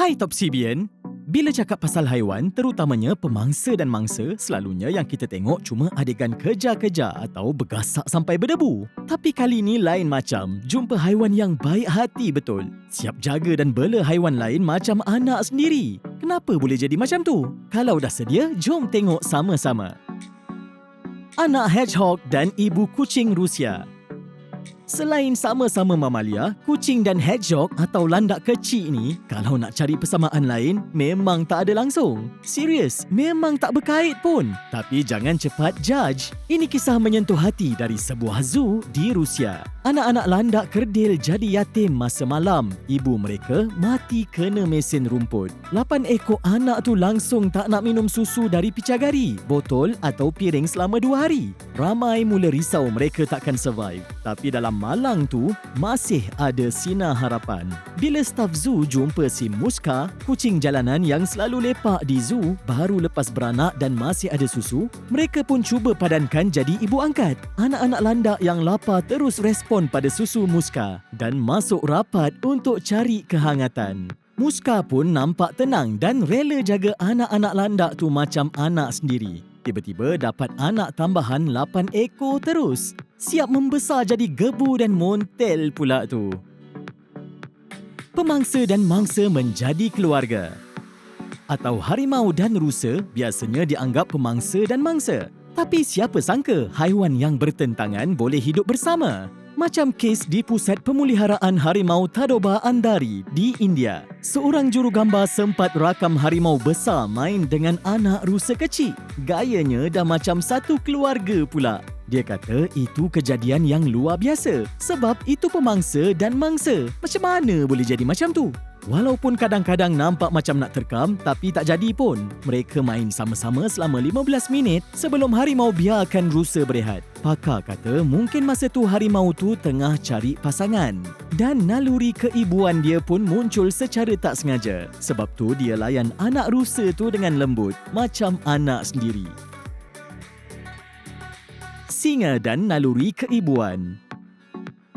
Hai Top CBN, bila cakap pasal haiwan, terutamanya pemangsa dan mangsa, selalunya yang kita tengok cuma adegan kejar-kejar atau bergasak sampai berdebu. Tapi kali ni lain macam, jumpa haiwan yang baik hati betul. Siap jaga dan bela haiwan lain macam anak sendiri. Kenapa boleh jadi macam tu? Kalau dah sedia, jom tengok sama-sama. Anak hedgehog dan ibu kucing Rusia Selain sama-sama mamalia, kucing dan hedgehog atau landak kecil ni kalau nak cari persamaan lain memang tak ada langsung. Serius, memang tak berkait pun. Tapi jangan cepat judge. Ini kisah menyentuh hati dari sebuah zoo di Rusia. Anak-anak landak kerdil jadi yatim masa malam. Ibu mereka mati kena mesin rumput. Lapan ekor anak tu langsung tak nak minum susu dari picagari, botol atau piring selama dua hari. Ramai mula risau mereka takkan survive. Tapi dalam malang tu masih ada sinar harapan. Bila staf zoo jumpa si Muska, kucing jalanan yang selalu lepak di zoo baru lepas beranak dan masih ada susu, mereka pun cuba padankan jadi ibu angkat. Anak-anak landak yang lapar terus respon pada susu Muska dan masuk rapat untuk cari kehangatan. Muska pun nampak tenang dan rela jaga anak-anak landak tu macam anak sendiri. Tiba-tiba dapat anak tambahan 8 ekor terus. Siap membesar jadi gebu dan montel pula tu. Pemangsa dan mangsa menjadi keluarga. Atau harimau dan rusa biasanya dianggap pemangsa dan mangsa. Tapi siapa sangka haiwan yang bertentangan boleh hidup bersama? Macam kes di Pusat Pemuliharaan Harimau Tadoba Andari di India. Seorang jurugambar sempat rakam harimau besar main dengan anak rusa kecil. Gayanya dah macam satu keluarga pula. Dia kata itu kejadian yang luar biasa sebab itu pemangsa dan mangsa. Macam mana boleh jadi macam tu? Walaupun kadang-kadang nampak macam nak terkam tapi tak jadi pun. Mereka main sama-sama selama 15 minit sebelum harimau biarkan rusa berehat. Pakar kata mungkin masa tu harimau tu tengah cari pasangan. Dan naluri keibuan dia pun muncul secara tak sengaja. Sebab tu dia layan anak rusa tu dengan lembut macam anak sendiri. Singa dan naluri keibuan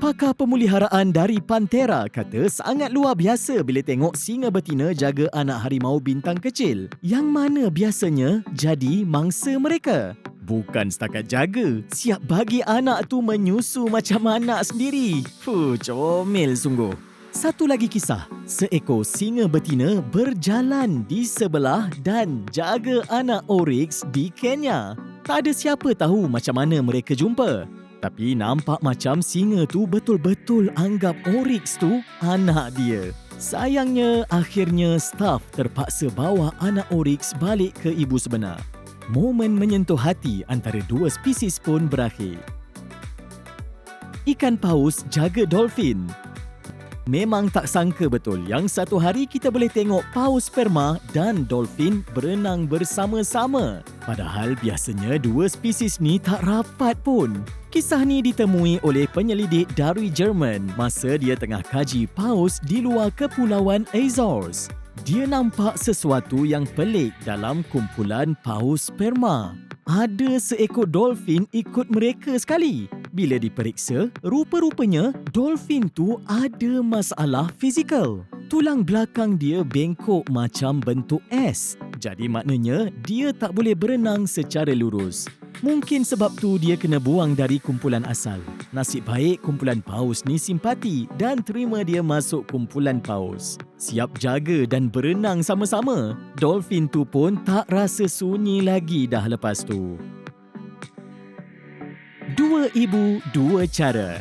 Pakar pemuliharaan dari Pantera kata sangat luar biasa bila tengok singa betina jaga anak harimau bintang kecil yang mana biasanya jadi mangsa mereka. Bukan setakat jaga, siap bagi anak tu menyusu macam anak sendiri. Fuh, comel sungguh. Satu lagi kisah, seekor singa betina berjalan di sebelah dan jaga anak oryx di Kenya. Tak ada siapa tahu macam mana mereka jumpa. Tapi nampak macam singa tu betul-betul anggap Oryx tu anak dia. Sayangnya, akhirnya staf terpaksa bawa anak Oryx balik ke ibu sebenar. Momen menyentuh hati antara dua spesies pun berakhir. Ikan paus jaga dolphin. Memang tak sangka betul yang satu hari kita boleh tengok paus sperma dan dolphin berenang bersama-sama. Padahal biasanya dua spesies ni tak rapat pun. Kisah ni ditemui oleh penyelidik dari Jerman masa dia tengah kaji paus di luar kepulauan Azores. Dia nampak sesuatu yang pelik dalam kumpulan paus sperma. Ada seekor dolphin ikut mereka sekali. Bila diperiksa, rupa-rupanya dolphin tu ada masalah fizikal. Tulang belakang dia bengkok macam bentuk S. Jadi maknanya dia tak boleh berenang secara lurus. Mungkin sebab tu dia kena buang dari kumpulan asal. Nasib baik kumpulan paus ni simpati dan terima dia masuk kumpulan paus. Siap jaga dan berenang sama-sama. Dolphin tu pun tak rasa sunyi lagi dah lepas tu. Dua ibu, dua cara.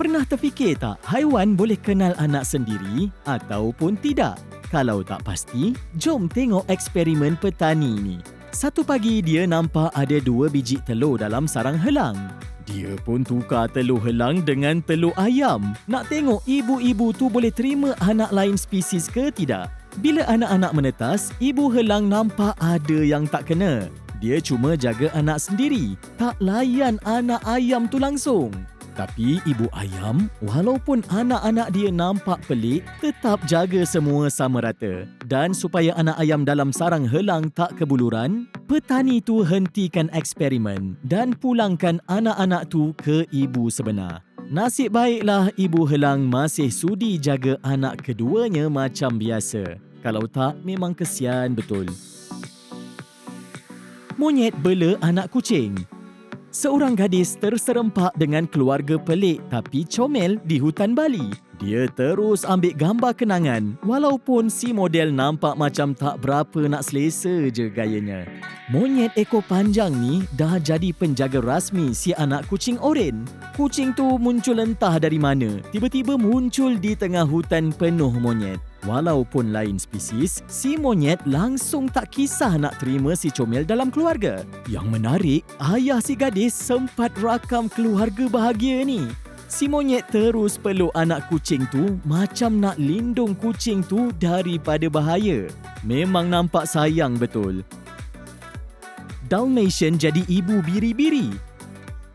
Pernah terfikir tak haiwan boleh kenal anak sendiri ataupun tidak? Kalau tak pasti, jom tengok eksperimen petani ni. Satu pagi dia nampak ada dua biji telur dalam sarang helang. Dia pun tukar telur helang dengan telur ayam. Nak tengok ibu-ibu tu boleh terima anak lain spesies ke tidak? Bila anak-anak menetas, ibu helang nampak ada yang tak kena. Dia cuma jaga anak sendiri, tak layan anak ayam tu langsung. Tapi ibu ayam, walaupun anak-anak dia nampak pelik, tetap jaga semua sama rata. Dan supaya anak ayam dalam sarang helang tak kebuluran, petani tu hentikan eksperimen dan pulangkan anak-anak tu ke ibu sebenar. Nasib baiklah ibu helang masih sudi jaga anak keduanya macam biasa. Kalau tak, memang kesian betul. Monyet bela anak kucing. Seorang gadis terserempak dengan keluarga pelik tapi comel di hutan Bali. Dia terus ambil gambar kenangan walaupun si model nampak macam tak berapa nak selesa je gayanya. Monyet ekor panjang ni dah jadi penjaga rasmi si anak kucing oren. Kucing tu muncul entah dari mana, tiba-tiba muncul di tengah hutan penuh monyet. Walaupun lain spesies, si monyet langsung tak kisah nak terima si comel dalam keluarga. Yang menarik, ayah si gadis sempat rakam keluarga bahagia ni. Si monyet terus peluk anak kucing tu macam nak lindung kucing tu daripada bahaya. Memang nampak sayang betul. Dalmatian jadi ibu biri-biri.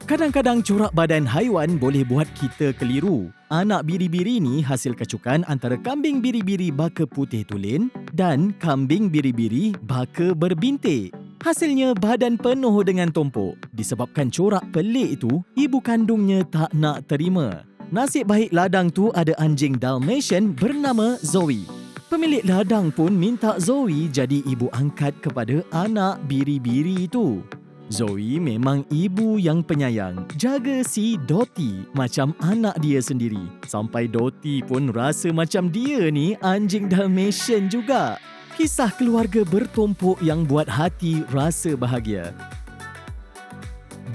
Kadang-kadang corak badan haiwan boleh buat kita keliru. Anak biri-biri ni hasil kecukan antara kambing biri-biri baka putih tulen dan kambing biri-biri baka berbintik. Hasilnya badan penuh dengan tompok. Disebabkan corak pelik itu, ibu kandungnya tak nak terima. Nasib baik ladang tu ada anjing Dalmatian bernama Zoe. Pemilik ladang pun minta Zoe jadi ibu angkat kepada anak biri-biri itu. Zoe memang ibu yang penyayang, jaga si Dottie macam anak dia sendiri. Sampai Dottie pun rasa macam dia ni anjing Dalmatian juga. Kisah keluarga bertumpuk yang buat hati rasa bahagia.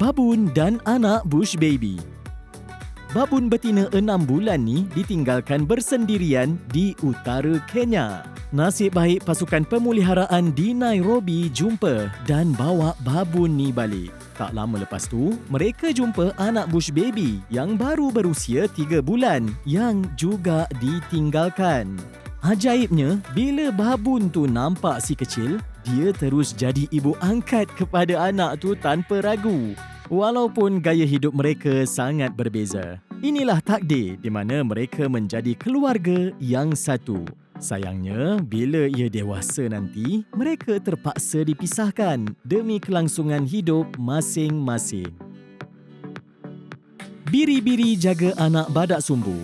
Babun dan anak Bush Baby Babun betina enam bulan ni ditinggalkan bersendirian di utara Kenya. Nasib baik pasukan pemuliharaan di Nairobi jumpa dan bawa babun ni balik. Tak lama lepas tu, mereka jumpa anak bush baby yang baru berusia tiga bulan yang juga ditinggalkan. Ajaibnya, bila babun tu nampak si kecil, dia terus jadi ibu angkat kepada anak tu tanpa ragu. Walaupun gaya hidup mereka sangat berbeza. Inilah takdir di mana mereka menjadi keluarga yang satu. Sayangnya, bila ia dewasa nanti, mereka terpaksa dipisahkan demi kelangsungan hidup masing-masing. Biri-biri jaga anak badak sumbu.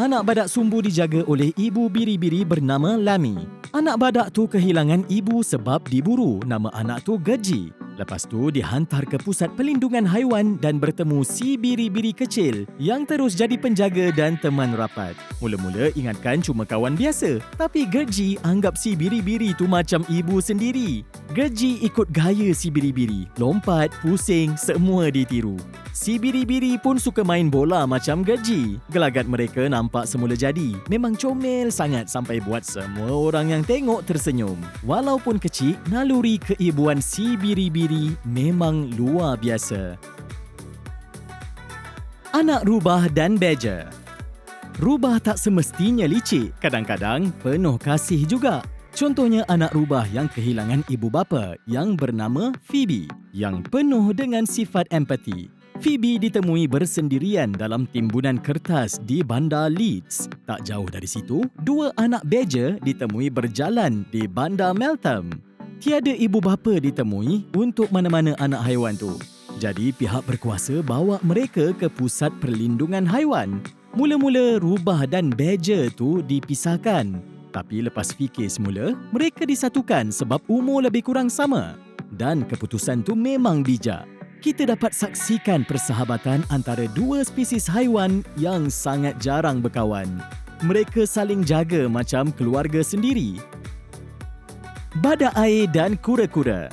Anak badak sumbu dijaga oleh ibu biri-biri bernama Lami. Anak badak tu kehilangan ibu sebab diburu. Nama anak tu Geji. Lepas tu dihantar ke pusat pelindungan haiwan dan bertemu si biri-biri kecil yang terus jadi penjaga dan teman rapat. Mula-mula ingatkan cuma kawan biasa, tapi Gerji anggap si biri-biri tu macam ibu sendiri. Gerji ikut gaya si biri-biri, lompat, pusing, semua ditiru. Si biri-biri pun suka main bola macam Gerji. Gelagat mereka nampak semula jadi. Memang comel sangat sampai buat semua orang yang tengok tersenyum. Walaupun kecil, naluri keibuan si biri-biri memang luar biasa. Anak rubah dan badger Rubah tak semestinya licik, kadang-kadang penuh kasih juga. Contohnya anak rubah yang kehilangan ibu bapa yang bernama Phoebe yang penuh dengan sifat empati. Phoebe ditemui bersendirian dalam timbunan kertas di bandar Leeds. Tak jauh dari situ, dua anak badger ditemui berjalan di bandar Meltham. Tiada ibu bapa ditemui untuk mana-mana anak haiwan tu. Jadi pihak berkuasa bawa mereka ke pusat perlindungan haiwan. Mula-mula rubah dan badger tu dipisahkan. Tapi lepas fikir semula, mereka disatukan sebab umur lebih kurang sama. Dan keputusan tu memang bijak kita dapat saksikan persahabatan antara dua spesies haiwan yang sangat jarang berkawan. Mereka saling jaga macam keluarga sendiri. Badak air dan kura-kura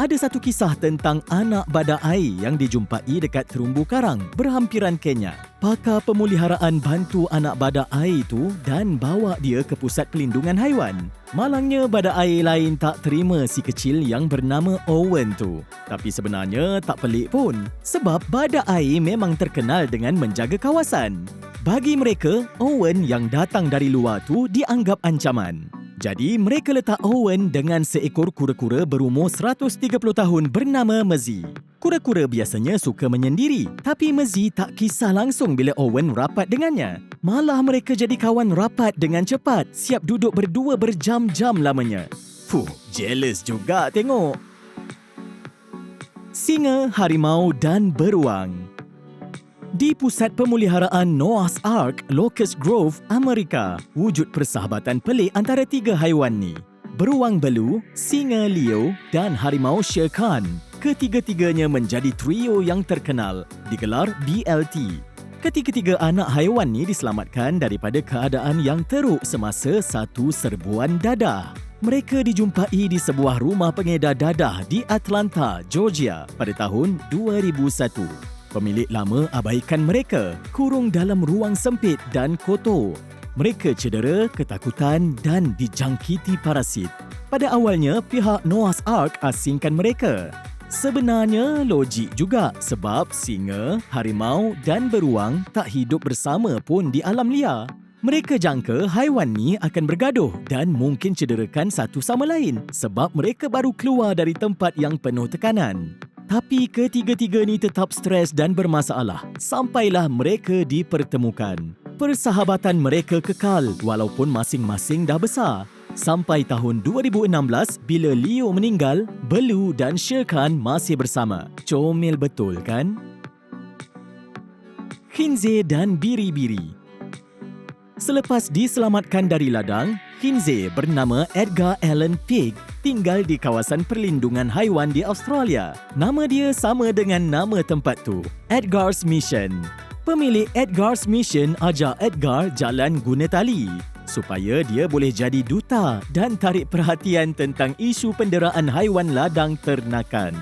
ada satu kisah tentang anak badak air yang dijumpai dekat terumbu karang berhampiran Kenya. Pakar pemeliharaan bantu anak badak air itu dan bawa dia ke pusat pelindungan haiwan. Malangnya badak air lain tak terima si kecil yang bernama Owen tu. Tapi sebenarnya tak pelik pun sebab badak air memang terkenal dengan menjaga kawasan. Bagi mereka, Owen yang datang dari luar tu dianggap ancaman. Jadi mereka letak Owen dengan seekor kura-kura berumur 130 tahun bernama Mezi. Kura-kura biasanya suka menyendiri, tapi Mezi tak kisah langsung bila Owen rapat dengannya. Malah mereka jadi kawan rapat dengan cepat, siap duduk berdua berjam-jam lamanya. Fuh, jealous juga tengok. Singa, harimau dan beruang Di Pusat Pemuliharaan Noah's Ark, Locust Grove, Amerika, wujud persahabatan pelik antara tiga haiwan ni. Beruang belu, singa Leo dan harimau Shere Khan. Ketiga-tiganya menjadi trio yang terkenal, digelar BLT. Ketiga-tiga anak haiwan ni diselamatkan daripada keadaan yang teruk semasa satu serbuan dadah. Mereka dijumpai di sebuah rumah pengedar dadah di Atlanta, Georgia pada tahun 2001. Pemilik lama abaikan mereka, kurung dalam ruang sempit dan kotor. Mereka cedera, ketakutan dan dijangkiti parasit. Pada awalnya, pihak Noah's Ark asingkan mereka. Sebenarnya logik juga sebab singa, harimau dan beruang tak hidup bersama pun di alam liar. Mereka jangka haiwan ni akan bergaduh dan mungkin cederakan satu sama lain sebab mereka baru keluar dari tempat yang penuh tekanan. Tapi ketiga-tiga ni tetap stres dan bermasalah sampailah mereka dipertemukan. Persahabatan mereka kekal walaupun masing-masing dah besar. Sampai tahun 2016 bila Leo meninggal, Belu dan Shere Khan masih bersama. Comel betul kan? Khinze dan Biri-Biri Selepas diselamatkan dari ladang, Khinze bernama Edgar Allen Pig tinggal di kawasan perlindungan haiwan di Australia. Nama dia sama dengan nama tempat tu, Edgar's Mission. Pemilik Edgar's Mission ajak Edgar jalan guna tali supaya dia boleh jadi duta dan tarik perhatian tentang isu penderaan haiwan ladang ternakan.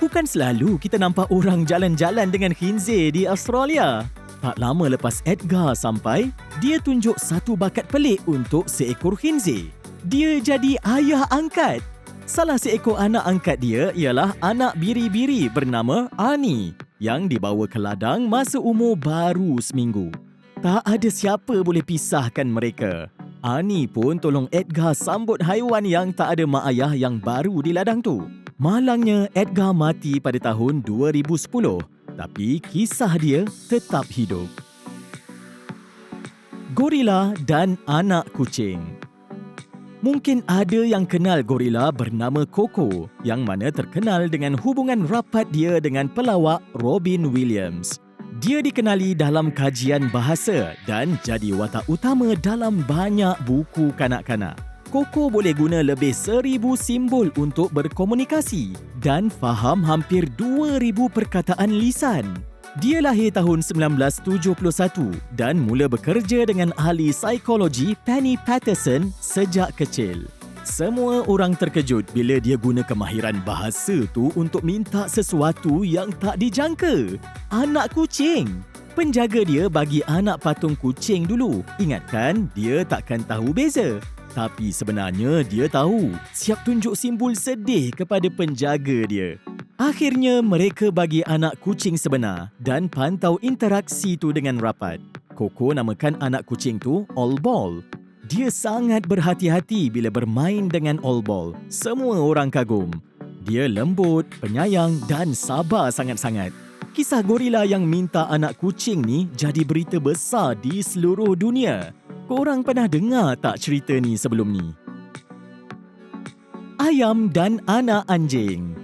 Bukan selalu kita nampak orang jalan-jalan dengan khinze di Australia. Tak lama lepas Edgar sampai, dia tunjuk satu bakat pelik untuk seekor khinze dia jadi ayah angkat. Salah seekor anak angkat dia ialah anak biri-biri bernama Ani yang dibawa ke ladang masa umur baru seminggu. Tak ada siapa boleh pisahkan mereka. Ani pun tolong Edgar sambut haiwan yang tak ada mak ayah yang baru di ladang tu. Malangnya Edgar mati pada tahun 2010 tapi kisah dia tetap hidup. Gorila dan anak kucing. Mungkin ada yang kenal gorila bernama Coco yang mana terkenal dengan hubungan rapat dia dengan pelawak Robin Williams. Dia dikenali dalam kajian bahasa dan jadi watak utama dalam banyak buku kanak-kanak. Coco boleh guna lebih seribu simbol untuk berkomunikasi dan faham hampir dua ribu perkataan lisan. Dia lahir tahun 1971 dan mula bekerja dengan ahli psikologi Penny Patterson sejak kecil. Semua orang terkejut bila dia guna kemahiran bahasa tu untuk minta sesuatu yang tak dijangka. Anak kucing. Penjaga dia bagi anak patung kucing dulu. Ingatkan, dia takkan tahu beza. Tapi sebenarnya dia tahu. Siap tunjuk simbol sedih kepada penjaga dia. Akhirnya mereka bagi anak kucing sebenar dan pantau interaksi tu dengan rapat. Koko namakan anak kucing tu All Ball. Dia sangat berhati-hati bila bermain dengan All Ball. Semua orang kagum. Dia lembut, penyayang dan sabar sangat-sangat. Kisah gorila yang minta anak kucing ni jadi berita besar di seluruh dunia. Korang pernah dengar tak cerita ni sebelum ni? Ayam dan anak anjing.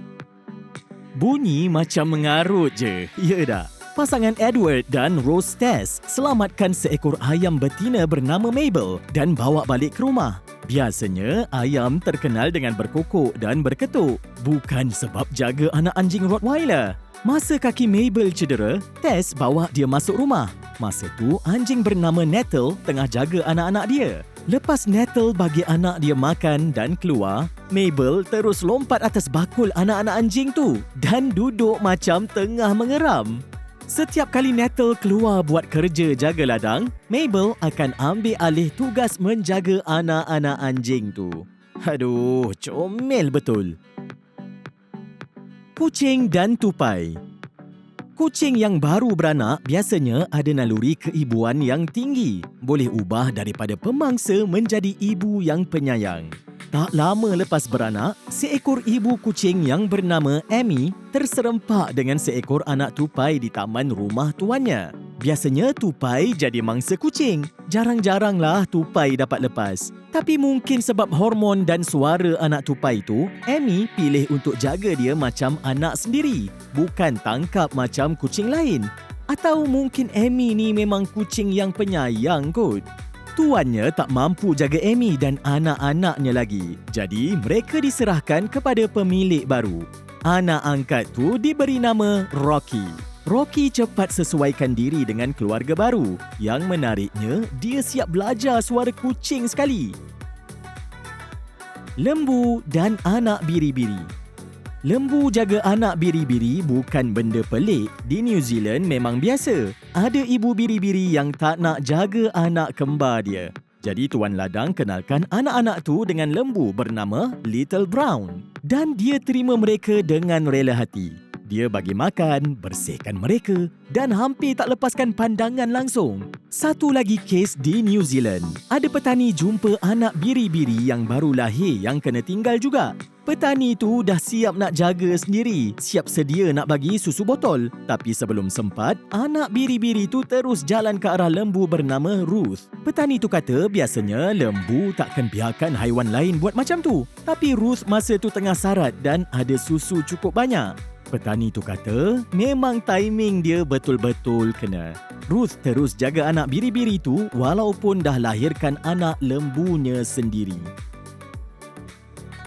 Bunyi macam mengarut je, ya tak? Pasangan Edward dan Rose Tess selamatkan seekor ayam betina bernama Mabel dan bawa balik ke rumah. Biasanya, ayam terkenal dengan berkokok dan berketuk, bukan sebab jaga anak anjing Rottweiler. Masa kaki Mabel cedera, Tess bawa dia masuk rumah. Masa tu, anjing bernama Nettle tengah jaga anak-anak dia. Lepas Nettle bagi anak dia makan dan keluar, Mabel terus lompat atas bakul anak-anak anjing tu dan duduk macam tengah mengeram. Setiap kali Nettle keluar buat kerja jaga ladang, Mabel akan ambil alih tugas menjaga anak-anak anjing tu. Aduh, comel betul. Kucing dan tupai Kucing yang baru beranak biasanya ada naluri keibuan yang tinggi. Boleh ubah daripada pemangsa menjadi ibu yang penyayang. Tak lama lepas beranak, seekor ibu kucing yang bernama Amy terserempak dengan seekor anak tupai di taman rumah tuannya. Biasanya tupai jadi mangsa kucing. Jarang-jaranglah tupai dapat lepas. Tapi mungkin sebab hormon dan suara anak tupai itu, Amy pilih untuk jaga dia macam anak sendiri, bukan tangkap macam kucing lain. Atau mungkin Amy ni memang kucing yang penyayang kot? Tuannya tak mampu jaga Amy dan anak-anaknya lagi. Jadi, mereka diserahkan kepada pemilik baru. Anak angkat tu diberi nama Rocky. Rocky cepat sesuaikan diri dengan keluarga baru. Yang menariknya, dia siap belajar suara kucing sekali. Lembu dan anak biri-biri Lembu jaga anak biri-biri bukan benda pelik. Di New Zealand memang biasa. Ada ibu biri-biri yang tak nak jaga anak kembar dia. Jadi Tuan Ladang kenalkan anak-anak tu dengan lembu bernama Little Brown. Dan dia terima mereka dengan rela hati. Dia bagi makan, bersihkan mereka dan hampir tak lepaskan pandangan langsung. Satu lagi kes di New Zealand. Ada petani jumpa anak biri-biri yang baru lahir yang kena tinggal juga. Petani tu dah siap nak jaga sendiri, siap sedia nak bagi susu botol. Tapi sebelum sempat, anak biri-biri tu terus jalan ke arah lembu bernama Ruth. Petani tu kata biasanya lembu takkan biarkan haiwan lain buat macam tu. Tapi Ruth masa tu tengah sarat dan ada susu cukup banyak. Petani tu kata memang timing dia betul-betul kena. Ruth terus jaga anak biri-biri tu walaupun dah lahirkan anak lembunya sendiri.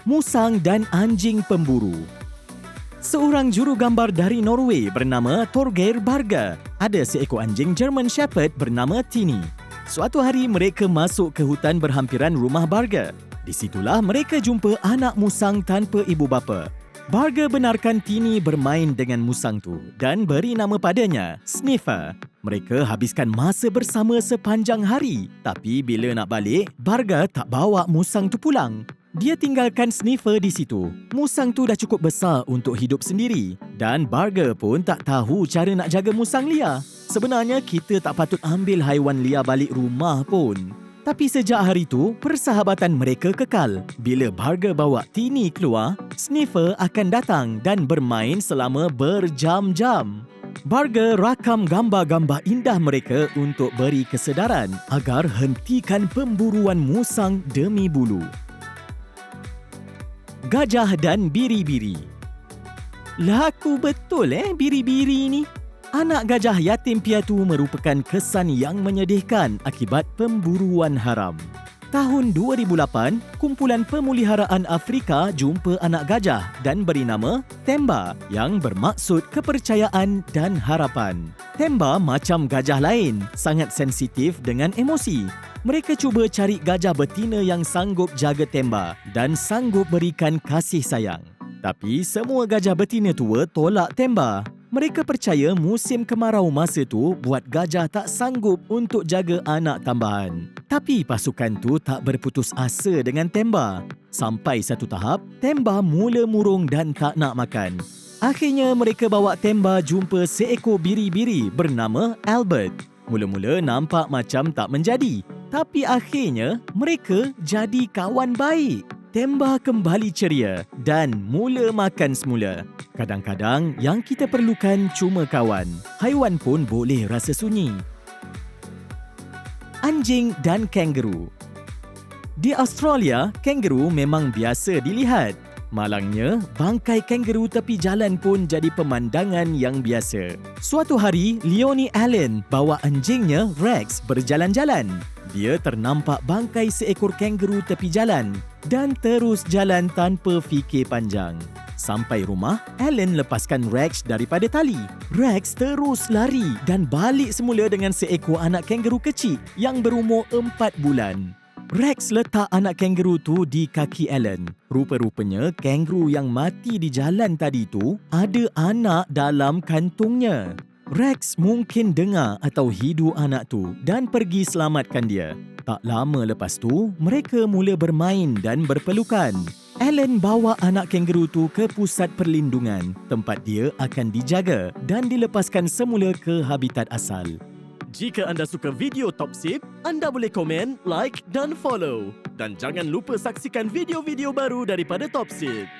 Musang dan anjing pemburu Seorang juru gambar dari Norway bernama Torgeir Barga ada seekor anjing German Shepherd bernama Tini. Suatu hari mereka masuk ke hutan berhampiran rumah Barga. Di situlah mereka jumpa anak musang tanpa ibu bapa. Barga benarkan Tini bermain dengan musang tu dan beri nama padanya, Sniffer. Mereka habiskan masa bersama sepanjang hari. Tapi bila nak balik, Barga tak bawa musang tu pulang. Dia tinggalkan Sniffer di situ. Musang tu dah cukup besar untuk hidup sendiri. Dan Barga pun tak tahu cara nak jaga musang liar. Sebenarnya kita tak patut ambil haiwan liar balik rumah pun. Tapi sejak hari itu, persahabatan mereka kekal. Bila Barga bawa Tini keluar, Sniffer akan datang dan bermain selama berjam-jam. Barga rakam gambar-gambar indah mereka untuk beri kesedaran agar hentikan pemburuan musang demi bulu. Gajah dan biri-biri Laku betul eh biri-biri ni. Anak gajah yatim piatu merupakan kesan yang menyedihkan akibat pemburuan haram. Tahun 2008, Kumpulan Pemuliharaan Afrika jumpa anak gajah dan beri nama Temba yang bermaksud kepercayaan dan harapan. Temba macam gajah lain, sangat sensitif dengan emosi. Mereka cuba cari gajah betina yang sanggup jaga Temba dan sanggup berikan kasih sayang. Tapi semua gajah betina tua tolak Temba mereka percaya musim kemarau masa tu buat gajah tak sanggup untuk jaga anak tambahan. Tapi pasukan tu tak berputus asa dengan Temba. Sampai satu tahap, Temba mula murung dan tak nak makan. Akhirnya mereka bawa Temba jumpa seekor biri-biri bernama Albert. Mula-mula nampak macam tak menjadi. Tapi akhirnya mereka jadi kawan baik. Temba kembali ceria dan mula makan semula. Kadang-kadang yang kita perlukan cuma kawan. Haiwan pun boleh rasa sunyi. Anjing dan kangaroo. Di Australia, kangaroo memang biasa dilihat. Malangnya, bangkai kangaroo tepi jalan pun jadi pemandangan yang biasa. Suatu hari, Leonie Allen bawa anjingnya Rex berjalan-jalan. Dia ternampak bangkai seekor kangaroo tepi jalan dan terus jalan tanpa fikir panjang. Sampai rumah, Alan lepaskan Rex daripada tali. Rex terus lari dan balik semula dengan seekor anak kangaroo kecil yang berumur empat bulan. Rex letak anak kangaroo tu di kaki Alan. Rupa-rupanya kangaroo yang mati di jalan tadi tu ada anak dalam kantungnya. Rex mungkin dengar atau hidu anak tu dan pergi selamatkan dia. Tak lama lepas tu, mereka mula bermain dan berpelukan. Alan bawa anak kangaroo tu ke pusat perlindungan tempat dia akan dijaga dan dilepaskan semula ke habitat asal. Jika anda suka video Top Sip, anda boleh komen, like dan follow. Dan jangan lupa saksikan video-video baru daripada Top Sip.